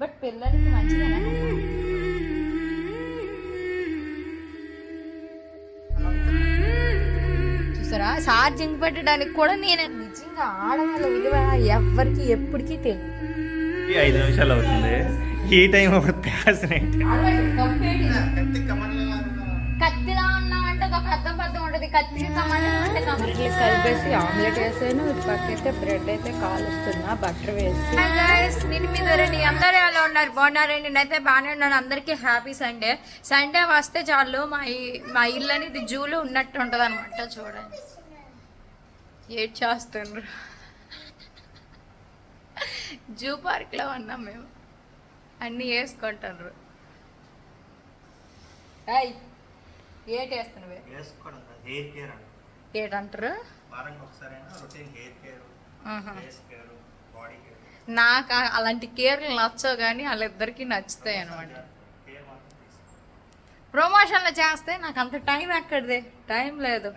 But పిల్లలకి మంచిదేనా చూసారా? ఛార్జింగ్ పెట్టడానికి కూడా నేను నిజంగా ఆడవాళ్ళ విలువ ఎవ్వరికి ఎప్పటికీ తెలియదు ఈ ఐదు నిమిషాలు అవుతుంది. ఈ టైం అప్పుడు కత్తిలా ఉన్నా అంటే ఒక అర్థం పద్ధం ఉంటుంది. కత్తికి సంబంధం ఇట్లా కలిపేసి ఆమ్లెట్ వేసాను. అయితే బ్రెడ్ అయితే కాలుస్తున్నా బటర్ వేసి. నేను మీ అందరూ ఎలా ఉన్నారు? బాగున్నారండి? నేనైతే బాగానే ఉన్నాను. అందరికీ హ్యాపీ సండే సండే వస్తే చాలు. మా మా ఇల్లు అనేది జూలో ఉన్నట్టు ఉంటుంది అనమాట చూడండి. ఏడ్ చేస్తుండ్రు? జూ పార్క్లో ఉన్నాం మేము. అన్నీ వేసుకుంటారు ఏయ్ ఏటి వేస్తున్నావే? వేసుకోవడం హెయిర్ కేర్ అండి కేర్ నాకు అలాంటి కేర్లు నచ్చవు కానీ వాళ్ళిద్దరికి నచ్చుతాయి అనమాట ప్రమోషన్లు చేస్తే నాకు అంత టైం ఎక్కడిది? టైం లేదు.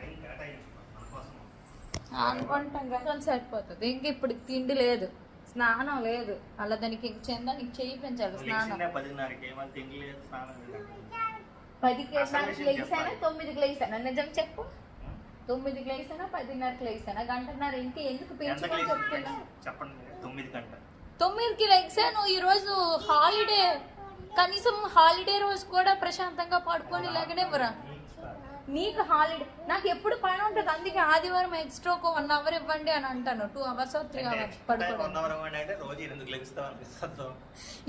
అనుకుంటాం కదా సరిపోతుంది. ఇంక ఇప్పుడు తిండి లేదు స్నానం లేదు. అలా దానికి ఇంక చందానికి చేయి పెంచాలి స్నానం. పదికి నాకు చెప్పాలి. తొమ్మిదికి లేసానా నిజం చెప్పు. తొమ్మిదికి లేసానా పదిన్నరకి లేసానా గంటన్నర ఇంటి ఎందుకు పెంచుకొని చెప్తున్నా? చెప్పండి. తొమ్మిది గంట. తొమ్మిదికి లేచాను ఈ రోజు హాలిడే కనీసం హాలిడే రోజు కూడా ప్రశాంతంగా పడుకొని లేకనేవరా నీకు హాలిడే. నాకు ఎప్పుడు పని ఉంటుంది అందుకే ఆదివారం ఎక్స్ట్రా ఒక వన్ అవర్ ఇవ్వండి అని అంటాను. టూ అవర్స్ త్రీ అవర్స్ పడుకోవడం. అనిపిస్తుంది?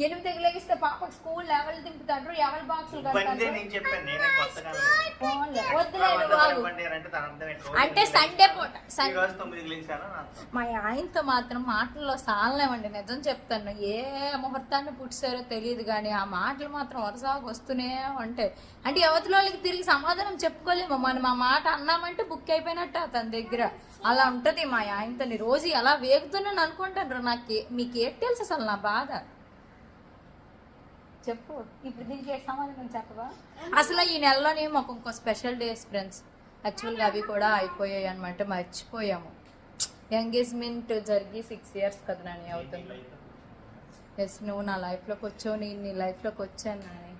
ఎనిమిదికి లేగిస్తే పాపకు స్కూల్ ఎవరు దింపుతారు ఎవరి బాక్సులు. అంటే సండే పూట. మా ఆయనతో మాత్రం మాటల్లో సాలలేమండి నిజం చెప్తాను. ఏ ముహూర్తాన్ని పుట్టారో తెలియదు కానీ ఆ మాటలు మాత్రం వరుసగా వస్తూనే ఉంటాయి. అంటే అవతల వాళ్ళకి తిరిగి సమాధానం చెప్పుకోలేము మనం ఆ మాట అన్నామంటే బుక్ అయిపోయినట్టు అతని దగ్గర. అలా ఉంటది మా ఆయనతోని. రోజు ఎలా వేగుతున్నాను అనుకుంటాను నాకు. మీకు ఏం తెలుసు అసలు నా బాధ? చెప్పు. ఇప్పుడు దీనికి ఏ సమాధానం చెప్పవా? అసలు ఈ నెలలోనే మాకు ఇంకో స్పెషల్ డేస్ ఫ్రెండ్స్ యాక్చువల్గా అవి కూడా అయిపోయాయి అనమాట మర్చిపోయాము. ఎంగేజ్మెంట్ జరిగి సిక్స్ ఇయర్స్ కదా నాని అవుతుంది. ఎస్ నువ్వు నా లైఫ్లోకి వచ్చావు. నేను నీ లైఫ్లోకి వచ్చాను నాని.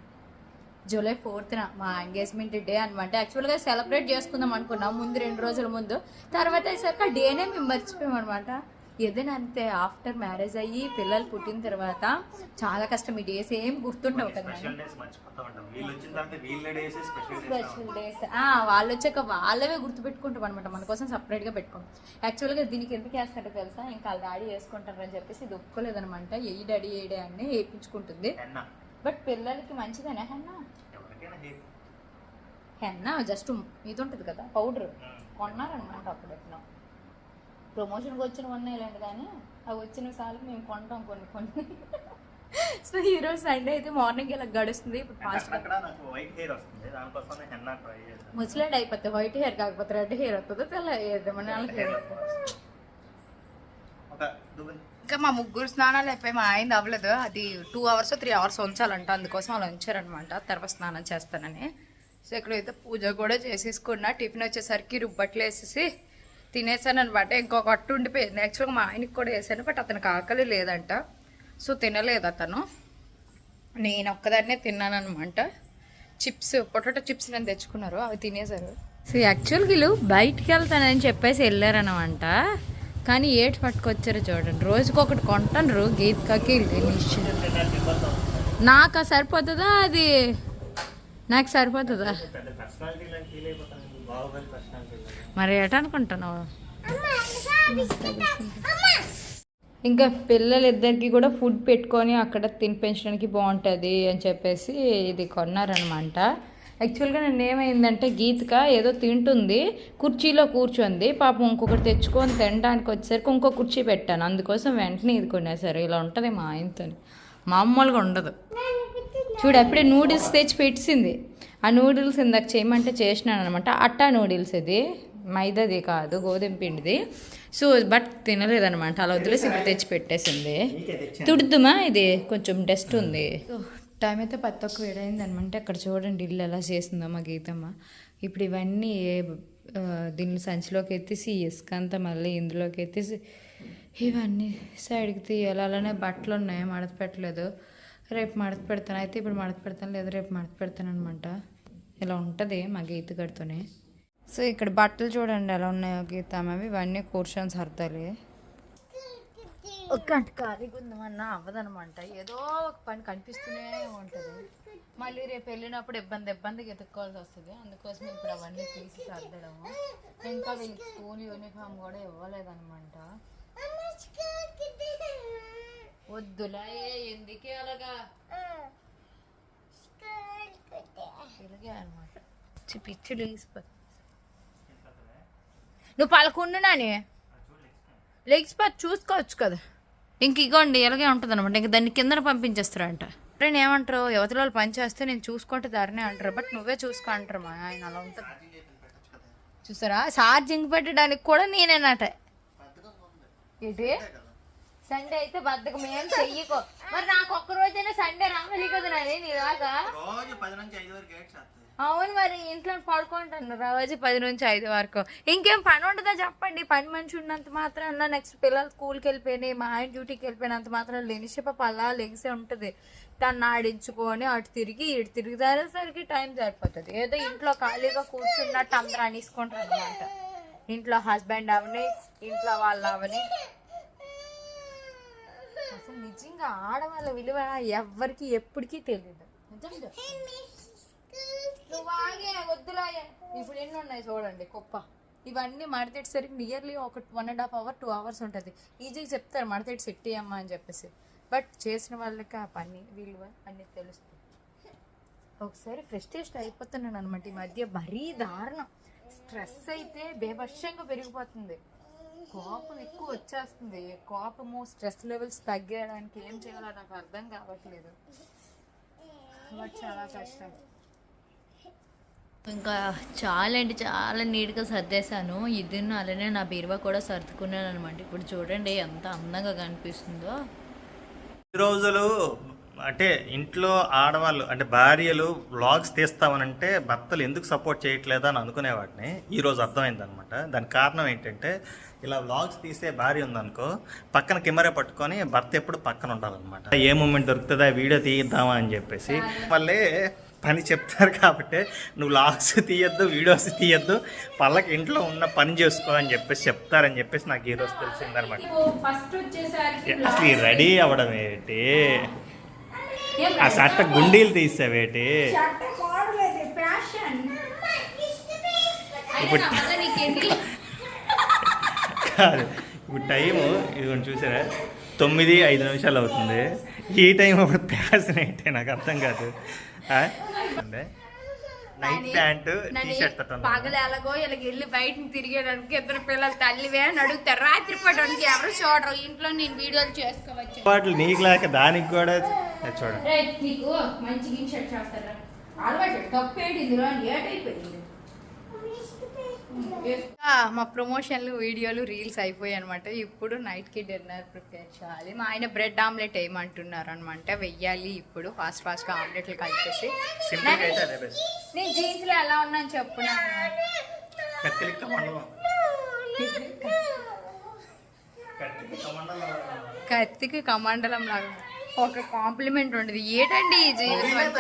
జూలై ఫోర్త్న మా ఎంగేజ్మెంట్ డే అనమాట యాక్చువల్గా సెలబ్రేట్ చేసుకుందాం అనుకున్నాం ముందు రెండు రోజుల ముందు. తర్వాత అయ్యేసరికి ఆ డేనే మేము మర్చిపోయాం అనమాట ఏదైనా అంతే ఆఫ్టర్ మ్యారేజ్ అయ్యి పిల్లలు పుట్టిన తర్వాత చాలా కష్టం. ఈ డేస్ ఏం గుర్తుండవు కదా. స్పెషల్ డేస్ వీళ్ళు వచ్చాక వాళ్ళవే గుర్తుపెట్టుకుంటాం అనమాట మన కోసం సపరేట్గా పెట్టుకుంటాం యాక్చువల్గా దీనికి ఎందుకు వేస్తారో తెలుసా? ఇంకా డాడీ వేసుకుంటారని చెప్పేసి ఇది ఒప్పుకోలేదనమాట ఏ డాడీ ఏ డే అని వేయించుకుంటుంది. బట్ పిల్లలకి మంచిదేనా హెన్న? హెన్న జస్ట్ ఇది ఉంటుంది కదా పౌడర్. కొన్నారనమాట అప్పుడు ఎట్లా ప్రమోషన్కి వచ్చిన ఉన్నాయి లేండి కానీ అవి వచ్చిన సార్లు మేము కొంటాం కొన్ని కొన్ని. సో ఈరోజు సండే అయితే మార్నింగ్ ఇలా గడుస్తుంది ఇప్పుడు నాకు వైట్ హెయిర్ వస్తుంది దానికోసం హెన్న ట్రై చేశాను. ముసలాడ్ అయిపోతే వైట్ హెయిర్ కాకపోతే రెడ్ హెయిర్ వస్తుందో తెల్ల ఏదేమన్నా హెయిర్ దువ్వెన ఇంకా మా ముగ్గురు స్నానాలు అయిపోయి మా ఆయన అవ్వలేదు. అది టూ అవర్స్ త్రీ అవర్స్ ఉంచాలంట. అందుకోసం అలా ఉంచారనమాట తర్వాత స్నానం చేస్తానని. సో ఇక్కడైతే పూజ కూడా చేసేసుకున్నా. టిఫిన్ వచ్చేసరికి రుబ్బట్లు వేసేసి తినేసాను అనమాట ఇంకొక అట్టు ఉండిపోయింది యాక్చువల్గా మా ఆయనకి కూడా వేసాను బట్ అతనికి ఆకలి లేదంట. సో తినలేదు అతను. నేను ఒక్కదాన్నే తిన్నాను అనమాట చిప్స్ పొటాటో చిప్స్ నేను తెచ్చుకున్నారు అవి తినేశారు. సో యాక్చువల్గా వీళ్ళు బయటికి వెళ్తానని చెప్పేసి వెళ్ళారనమాట కానీ ఏటి పట్టుకొచ్చారో చూడండి. రోజుకొకటి కొంటాను గీత్కాకి నాకు సరిపోతుందా? అది నాకు సరిపోతుందా? మరి ఎట అనుకుంటున్నావు? ఇంకా పిల్లలిద్దరికి కూడా ఫుడ్ పెట్టుకొని అక్కడ తినిపించడానికి బాగుంటుంది అని చెప్పేసి ఇది కొన్నారనమాట యాక్చువల్గా నేను ఏమైందంటే గీతిక ఏదో తింటుంది కుర్చీలో కూర్చుంది పాపం ఇంకొకటి తెచ్చుకొని తినడానికి వచ్చేసరికి ఇంకో కుర్చీ పెట్టాను. అందుకోసం వెంటనే ఇది కొనేసారు ఇలా ఉంటుంది మా ఆయనతో. మామూలుగా ఉండదు. చూడు అప్పుడే నూడిల్స్ తెచ్చి పెట్టింది. ఆ నూడిల్స్ ఇందాక చేయమంటే చేసినాను అనమాట అట్టా నూడిల్స్ ఇది. మైదాది కాదు గోధుమ పిండిది. సో బట్ తినలేదనమాట అలా వదిలేసి ఇప్పుడు తెచ్చి పెట్టేసింది. తుడుద్దుమా ఇది? కొంచెం డస్ట్ ఉంది. టైం అయితే పత్తి ఒక్క వేడైంది అనమాట అక్కడ చూడండి ఇల్లు ఎలా చేసిందో మా గీతమ్మ. ఇప్పుడు ఇవన్నీ ఏ- దీన్ని సంచిలోకి ఎత్తేసి ఇసుక అంతా మళ్ళీ ఇందులోకి ఎత్తేసి ఇవన్నీ సైడ్కి తీయాలి. అలానే బట్టలు ఉన్నాయి? మడత పెట్టలేదు. రేపు మడత పెడతాను. అయితే ఇప్పుడు మడత పెడతాను లేదు రేపు మడత పెడతాను అనమాట ఇలా ఉంటుంది మా గీత గడితోనే సో ఇక్కడ బట్టలు చూడండి ఎలా ఉన్నాయో గీత ఇవన్నీ కూర్చొని సర్దాలి. ఒక గంట ఖాళీగా ఉందమన్నా అవ్వదనమాట. ఏదో ఒక పని కనిపిస్తూనే ఉంటుంది. మళ్ళీ రేపు వెళ్ళినప్పుడు ఇబ్బంది ఇబ్బందికి ఎత్తుక్కోవాల్సి వస్తుంది. అందుకోసం ఇప్పుడు అవన్నీ తీసి సర్దడము. ఇంకా వీళ్ళకి స్కూల్ యూనిఫామ్ కూడా ఇవ్వలేదనమాట. వద్దులా ఎందుకే అలాగా? ఇలాగే అనమాట. పిచ్చి లేచిపోతుంది నువ్వు పలకుండా నాని? లేచిపోతే చూసుకోవచ్చు కదా. ఇంక ఇగోండి ఇలాగే ఉంటుంది అనమాట ఇంక దాన్ని కిందన పంపించేస్తారంట. ఫ్రెండ్ ఏమంటారు యువతల వాళ్ళు పని చేస్తే నేను చూసుకుంటే దారినే అంటారు. బట్ నువ్వే చూసుకో అంటారు మా ఆయన అలా ఉంటుంది. చూసారా? ఛార్జింగ్ పెట్టడానికి కూడా నేనేనట. ఏంటి? సండే అయితే బద్దకం ఏం చెయ్యకో. మరి నాకు ఒక్క రోజైనా సండే రావాలి కదా నాని నీ దాకా రోజు పది నుంచి ఐదు వరకు చేస్తుంది అవును మరి ఇంట్లో పడుకుంటాను రోజు పది నుంచి ఐదు వరకు. ఇంకేం పని ఉండదా చెప్పండి? పని మనిషి ఉన్నంత మాత్రం నెక్స్ట్ పిల్లలు స్కూల్కి వెళ్ళిపోయినాయి మా ఆయన డ్యూటీకి వెళ్ళిపోయినంత మాత్రం లెనిషి పాప అలా లెగిసే ఉంటుంది. తను ఆడించుకొని అటు తిరిగి ఇటు తిరిగిదారేసరికి టైం సరిపోతుంది. ఏదో ఇంట్లో ఖాళీగా కూర్చున్నట్టు అందరూ అనేసుకుంటారు అనమాట ఇంట్లో హస్బెండ్ అవని ఇంట్లో వాళ్ళు అవని. అసలు నిజంగా ఆడవాళ్ళ విలువ ఎవ్వరికి ఎప్పటికీ తెలియదు నువ్వు ఆగే వద్దులా. ఇప్పుడు ఎన్ని ఉన్నాయి చూడండి కుప్ప. ఇవన్నీ మడతెట్టేసరికి నియర్లీ ఒక one and half hour two hours ఉంటుంది. ఈజీగా చెప్తారు మడతెట్టి సెట్ అమ్మా అని చెప్పేసి. బట్ చేసిన వాళ్ళకి ఆ పని విలువ అన్నీ తెలుస్తుంది ఒకసారి ఫ్రస్ట్రేషన్ అయిపోతున్నాను అనమాట ఈ మధ్య. మరీ దారుణం. స్ట్రెస్ అయితే బేభత్సంగా పెరిగిపోతుంది. కోపం ఎక్కువ వచ్చేస్తుంది. కోపము స్ట్రెస్ లెవెల్స్ తగ్గడానికి ఏం చేయాలో నాకు అర్థం కావట్లేదు. బట్ చాలా కష్టం. ఇంకా చాలా అంటే చాలా నీట్గా సర్దేశాను. ఇది అలానే నా బీరువా కూడా సర్దుకున్నాను అనమాట ఇప్పుడు చూడండి ఎంత అందంగా కనిపిస్తుందో. ఈ రోజులు అంటే ఇంట్లో ఆడవాళ్ళు అంటే భార్యలు వ్లాగ్స్ తీస్తామనంటే భర్తలు ఎందుకు సపోర్ట్ చేయట్లేదు అని అనుకునేవాడిని. ఈ రోజు అర్థమైంది అనమాట దానికి కారణం ఏంటంటే ఇలా వ్లాగ్స్ తీసే భార్య ఉందనుకో పక్కన కెమెరా పట్టుకొని భర్త ఎప్పుడు పక్కన ఉండాలన్నమాట. ఏ మూమెంట్ దొరుకుతుందా వీడియో తీయిద్దామా అని చెప్పేసి. వాళ్ళే పని చెప్తారు కాబట్టి నువ్వు వ్లాగ్స్ తీయద్దు వీడియోస్ తీయద్దు వాళ్ళకి ఇంట్లో ఉన్న పని చేసుకో అని చెప్పేసి చెప్తారని చెప్పేసి నాకు ఈ రోజు తెలిసిందనమాట అసలు ఈ రెడీ అవ్వడం ఏంటి? ఆ సట్ట గుండీలు తీసావేటి? ఇప్పుడు కాదు. ఇప్పుడు టైము ఇదిగోండి చూసారా? తొమ్మిది ఐదు నిమిషాలు అవుతుంది. ఈ టైం అప్పుడు ప్యాషన్ ఏంటి? నాకు అర్థం కాదు. నైట్ ప్యాంటు పగలు ఎలాగో ఇలాగ వెళ్ళి బయట తిరిగేదానికి ఇద్దరు పిల్లలు తల్లివే అని అడుగుతారు. రాత్రి పూటానికి ఎవరు చూడరు. ఇంట్లో నేను వీడియోలు చేసుకోవచ్చు. పాటలు నీకు లేక దానికి కూడా చూడండి. నీకు మంచి గిన్ షర్ట్ చేస్తారా? అలవాటు తప్పేంటి ఇందులో? లేట్ అయిపోయింది మా ప్రమోషన్లు వీడియోలు రీల్స్ అయిపోయాయి అనమాట ఇప్పుడు నైట్కి డిన్నర్ ప్రిపేర్ చేయాలి. మా ఆయన బ్రెడ్ ఆమ్లెట్ వేయమంటున్నారు అనమాట వెయ్యాలి ఇప్పుడు ఫాస్ట్ ఫాస్ట్గా ఆమ్లెట్లు కలిపేసి. నేను జీన్స్లో ఎలా ఉన్నాను చెప్పు నాకు. కత్తిలిక్క మండలం. కత్తిలిక్క మండలం. కత్తికి కమండలం లాగా ఒక కాంప్లిమెంట్ ఉండదు. ఏంటండి ఈ జీవితం?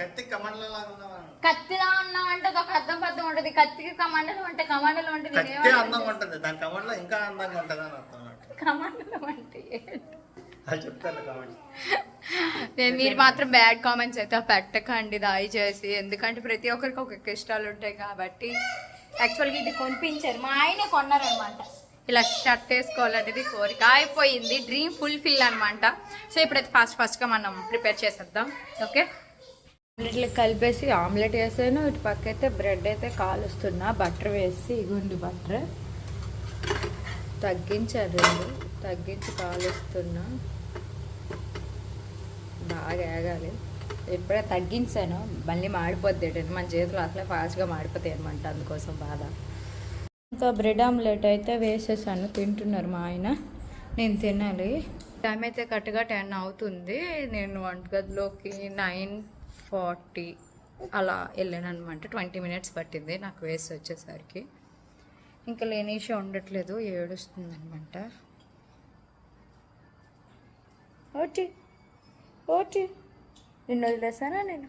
కత్తి కమండలం లాగా ఉన్నావా కత్తిలా ఉన్నావు అంటే ఒక అర్థం పద్ధం ఉంటది కత్తికి కమండలం అంటే కమండలం అంటే కత్తి అందంగా ఉంటుంది దాని కమండలం ఇంకా అందంగా ఉంటుంది అని అర్థం కమండలం అంటే ఏంటి? అది చెప్తాను కమండి నేను మీరు మాత్రం బ్యాడ్ కామెంట్స్ అయితే పెట్టకండి దయచేసి ఎందుకంటే ప్రతి ఒక్కరికి ఒక్కొక్క ఇష్టాలు ఉంటాయి కాబట్టి. యాక్చువల్గా ఇది కొనిపించారు మా ఆయనే కొన్నారనమాట. ఇలా షర్ట్ వేసుకోవాలనేది కోరిక. అయిపోయింది డ్రీమ్ ఫుల్ఫిల్ అనమాట సో ఇప్పుడైతే ఫాస్ట్ ఫాస్ట్గా మనం ప్రిపేర్ చేసేద్దాం ఓకే? ఆమ్లెట్లు కలిపేసి ఆమ్లెట్ వేసాను. ఇటు పక్క అయితే బ్రెడ్ అయితే కాలుస్తున్నా. బటర్ వేసి ఇగుండి బటర్. తగ్గించారు రెండు. తగ్గించి కాలుస్తున్నా. బాగా ఏగాలి. ఇప్పుడే తగ్గించాను. మళ్ళీ మాడిపోద్ది. మన చేతులు అట్లా ఫాస్ట్గా మాడిపోతాయి అనమాట అందుకోసం బాధ. ఇంకా బ్రెడ్ ఆమ్లెట్ అయితే వేసేసాను. తింటున్నారు మా ఆయన. నేను తినాలి. టైం అయితే కరెక్ట్గా టెన్ అవుతుంది. నేను వంటగదిలోకి నైన్ ఫార్టీ అలా వెళ్ళాను అనమాట ట్వంటీ మినిట్స్ పట్టింది నాకు వేసి వచ్చేసరికి. ఇంకా లేనిషే ఉండట్లేదు ఏడుస్తుంది అనమాట ఓటీ ఓటీ. నిన్ను వదిలేసానా నేను?